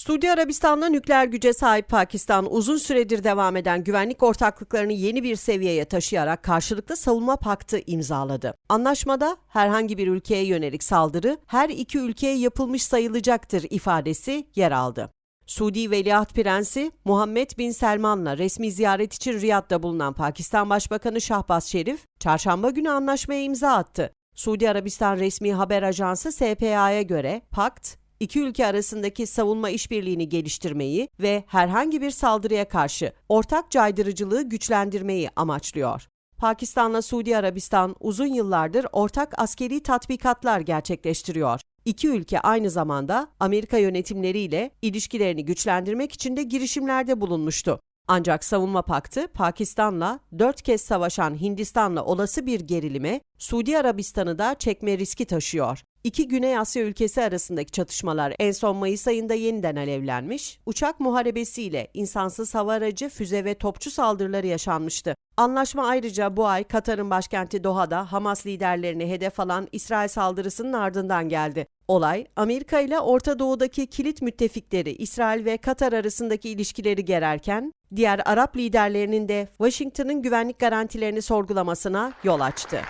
Suudi Arabistan'la nükleer güce sahip Pakistan uzun süredir devam eden güvenlik ortaklıklarını yeni bir seviyeye taşıyarak karşılıklı savunma paktı imzaladı. Anlaşmada herhangi bir ülkeye yönelik saldırı her iki ülkeye yapılmış sayılacaktır ifadesi yer aldı. Suudi Veliaht Prensi Muhammed Bin Selman'la resmi ziyaret için Riyad'da bulunan Pakistan Başbakanı Şahbaz Şerif, çarşamba günü anlaşmaya imza attı. Suudi Arabistan resmi haber ajansı SPA'ya göre pakt, iki ülke arasındaki savunma işbirliğini geliştirmeyi ve herhangi bir saldırıya karşı ortak caydırıcılığı güçlendirmeyi amaçlıyor. Pakistan'la Suudi Arabistan uzun yıllardır ortak askeri tatbikatlar gerçekleştiriyor. İki ülke aynı zamanda Amerika yönetimleriyle ilişkilerini güçlendirmek için de girişimlerde bulunmuştu. Ancak savunma paktı Pakistan'la dört kez savaşan Hindistan'la olası bir gerilime Suudi Arabistan'ı da çekme riski taşıyor. İki Güney Asya ülkesi arasındaki çatışmalar en son Mayıs ayında yeniden alevlenmiş, uçak muharebesiyle insansız hava aracı, füze ve topçu saldırıları yaşanmıştı. Anlaşma ayrıca bu ay Katar'ın başkenti Doha'da Hamas liderlerini hedef alan İsrail saldırısının ardından geldi. Olay, Amerika ile Orta Doğu'daki kilit müttefikleri İsrail ve Katar arasındaki ilişkileri gererken, diğer Arap liderlerinin de Washington'ın güvenlik garantilerini sorgulamasına yol açtı.